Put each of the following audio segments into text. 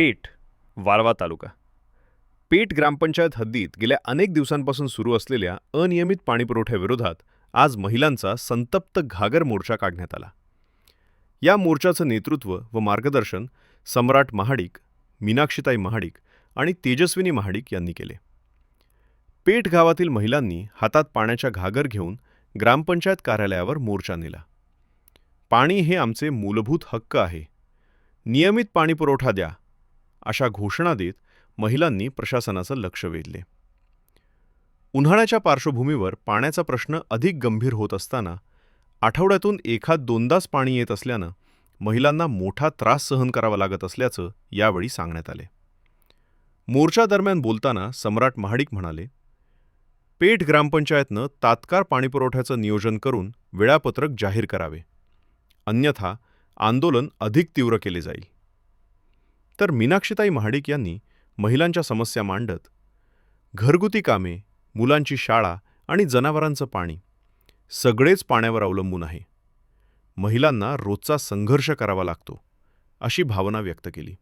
पेठ वाळवा तालुका. पेठ ग्रामपंचायत हद्दीत गेल्या अनेक दिवसांपासून सुरू असलेल्या अनियमित पाणीपुरवठ्याविरोधात आज महिलांचा संतप्त घागर मोर्चा काढण्यात आला. या मोर्चाचं नेतृत्व व मार्गदर्शन सम्राट महाडिक मीनाक्षीताई महाडिक आणि तेजस्विनी महाडिक यांनी केले. पेठ गावातील महिलांनी हातात पाण्याच्या घागर घेऊन ग्रामपंचायत कार्यालयावर मोर्चा नेला. पाणी हे आमचे मूलभूत हक्क आहे. नियमित पाणीपुरवठा द्या अशा घोषणा देत महिलांनी प्रशासनाचं लक्ष वेधले. उन्हाळ्याच्या पार्श्वभूमीवर पाण्याचा प्रश्न अधिक गंभीर होत असताना आठवड्यातून एखाद दोनदाच पाणी येत असल्यानं महिलांना मोठा त्रास सहन करावा लागत असल्याचं यावेळी सांगण्यात आले. मोर्चादरम्यान बोलताना सम्राट महाडिक म्हणाले पेठ ग्रामपंचायतनं तात्काळ पाणीपुरवठ्याचं नियोजन करून वेळापत्रक जाहीर करावे. अन्यथा आंदोलन अधिक तीव्र केले जाईल. तर मीनाक्षीताई महाडिक यांनी महिलांच्या समस्या मांडत घरगुती कामे मुलांची शाळा आणि जनावरांचं पाणी सगळेच पाण्यावर अवलंबून आहे. महिलांना रोजचा संघर्ष करावा लागतो अशी भावना व्यक्त केली.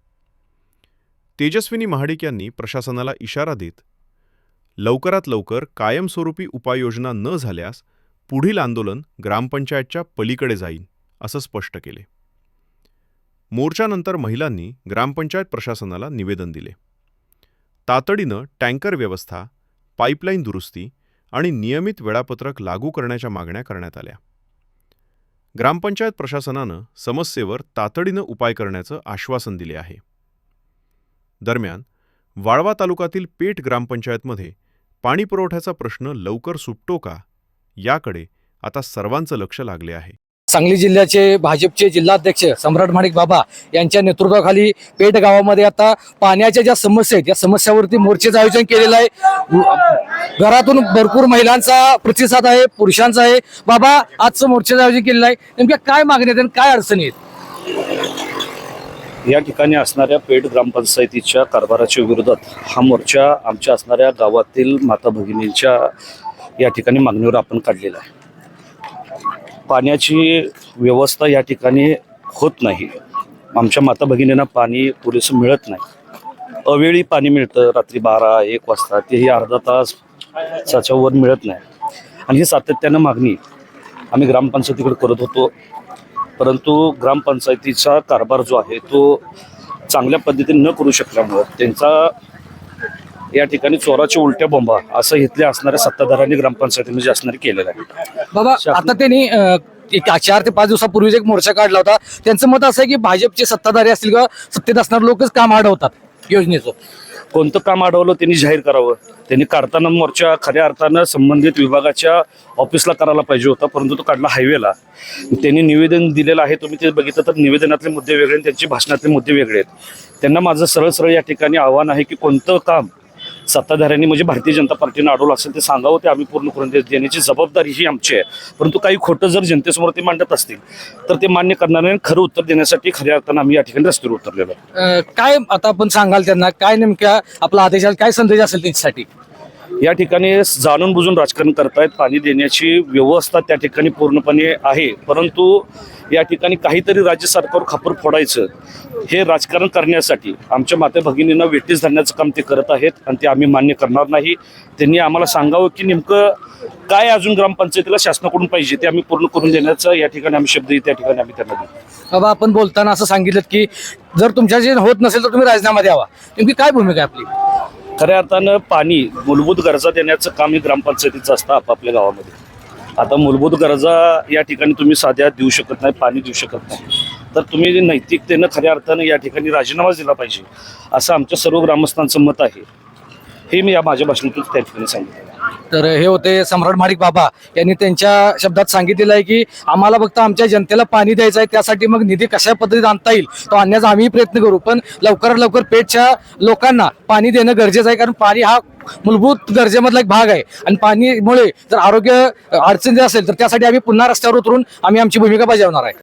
तेजस्विनी महाडिक यांनी प्रशासनाला इशारा देत लवकरात लवकर कायमस्वरूपी उपाययोजना न झाल्यास पुढील आंदोलन ग्रामपंचायतच्या पलीकडे जाईल असं स्पष्ट केले. मोर्चानंतर महिलांनी ग्रामपंचायत प्रशासनाला निवेदन दिले. तातडीनं टँकर व्यवस्था पाईपलाईन दुरुस्ती आणि नियमित वेळापत्रक लागू करण्याच्या मागण्या करण्यात आल्या. ग्रामपंचायत प्रशासनानं समस्येवर तातडीनं उपाय करण्याचं आश्वासन दिले आहे. दरम्यान वाळवा तालुक्यातील पेठ ग्रामपंचायतमध्ये पाणीपुरवठ्याचा प्रश्न लवकर सुटतो का याकडे आता सर्वांचं लक्ष लागले आहे. सांगली जिल्ह्याचे भाजपचे जिल्हाध्यक्ष सम्राट माणिक बाबा यांच्या नेतृत्वाखाली पेठ गावामध्ये आता पाण्याच्या ज्या समस्या आहेत या समस्यावरती मोर्चेचं आयोजन केलेलं आहे. घरातून भरपूर महिलांचा प्रतिसाद आहे पुरुषांचा आहे. बाबा आजचं मोर्चेचं आयोजन केलेलं आहे. नेमक्या काय मागण्या आहेत आणि काय अडचणी आहेत? या ठिकाणी असणाऱ्या पेठ ग्रामपंचायतीच्या कारभाराच्या विरोधात हा मोर्चा आमच्या असणाऱ्या गावातील माता भगिनींच्या या ठिकाणी मागणीवर आपण काढलेला आहे. पाण्याची व्यवस्था या ठिकाणी होत नाही. आमच्या माता भगिनींना पाणी पुरेसं मिळत नाही. अवेळी पाणी मिळतं रात्री बारा एक वाजता तेही अर्धा तास च्या मिळत नाही. आणि ही सातत्यानं मागणी आम्ही ग्रामपंचायतीकडे करत होतो. परंतु ग्रामपंचायतीचा कारभार जो आहे तो चांगल्या पद्धतीने न करू शकल्यामुळं त्यांचा या ठिकाणी चोराच्या उलट्या बोंबा असं इथल्या असणाऱ्या सत्ताधाऱ्यांनी ग्रामपंचायतीमध्ये असणारे केलेलं आहे बाबा आता त्यांनी एक चार ते पाच दिवसापूर्वीच एक मोर्चा काढला होता. त्यांचं मत असं आहे की भाजपचे सत्ताधारी असतील किंवा सत्तेत असणारे लोकच काम अडवतात योजनेचं. कोणतं काम अडवलं त्यांनी जाहीर करावं? त्यांनी काढताना मोर्चा खऱ्या अर्थानं संबंधित विभागाच्या ऑफिसला करायला पाहिजे होता परंतु तो काढला हायवेला. त्यांनी निवेदन दिलेलं आहे तुम्ही ते बघितलं तर निवेदनातले मुद्दे वेगळे आणि त्यांचे भाषणातले मुद्दे वेगळे आहेत. त्यांना माझं सरळ सरळ या ठिकाणी आव्हान आहे की कोणतं काम सत्ताधाऱ्यांनी म्हणजे भारतीय जनता पार्टीनं अडवलं असेल ते सांगावं ते आम्ही पूर्ण करून देण्याची जबाबदारी ही आमची आहे. परंतु काही खोटं जर जनतेसमोर ते मांडत असतील तर ते मान्य करणारे खरं उत्तर देण्यासाठी खऱ्या अर्थानं आम्ही या ठिकाणी रस्त्यावर उतरलेलो आहे. काय आता आपण सांगाल त्यांना काय नेमक्या आपला आदेश काय संदेश असेल त्यांच्यासाठी? या ठिकाणी जाणून बुजून राजकारण करतायत पाणी देण्याची व्यवस्था त्या ठिकाणी पूर्णपणे आहे. परंतु या ठिकाणी काहीतरी राज्य सरकारवर खापर फोडायचं हे राजकारण करण्यासाठी आमच्या माता भगिनींना वेटीस धरण्याचं काम ते करत आहेत आणि ते आम्ही मान्य करणार नाही. त्यांनी आम्हाला सांगावं की नेमकं काय अजून ग्रामपंचायतीला शासनाकडून पाहिजे ते आम्ही पूर्ण करून देण्याचा या ठिकाणी आम्ही शब्द त्या ठिकाणी आम्ही त्यांना बाबा आपण बोलताना असं सांगितलं की जर तुमच्या जे होत नसेल तर तुम्ही राजीनामा द्यावा. नेमकी काय भूमिका आपली? खऱ्या अर्थानं पाणी मूलभूत गरजा देण्याचं काम हे ग्रामपंचायतीचं असतं आपापल्या गावामध्ये. आता मूलभूत गरजा या ठिकाणी तुम्ही साध्या देऊ शकत नाही पाणी देऊ शकत नाही. तर तुम्ही नैतिकतेनं खऱ्या अर्थानं या ठिकाणी राजीनामाच दिला पाहिजे असं आमच्या सर्व ग्रामस्थांचं मत आहे. हे मी या माझ्या भाषणातून त्या ठिकाणी सांगितलं तर हे होते सम्राट माडिक बाबा. यांनी त्यांच्या शब्दात सांगितलेलं आहे की आम्हाला फक्त आमच्या जनतेला पाणी द्यायचं आहे त्यासाठी मग निधी कशा पद्धतीत आणता येईल? तो आणण्याचा आम्ही प्रयत्न करू पण लवकरात लवकर पेठच्या लोकांना पाणी देणं गरजेचं आहे कारण पाणी हा मूलभूत गरजेमधला एक भाग आहे. आणि पाणीमुळे जर आरोग्य अडचणी असेल तर त्यासाठी आम्ही पुन्हा रस्त्यावर उतरून आम्ही आमची भूमिका बजावणार आहे.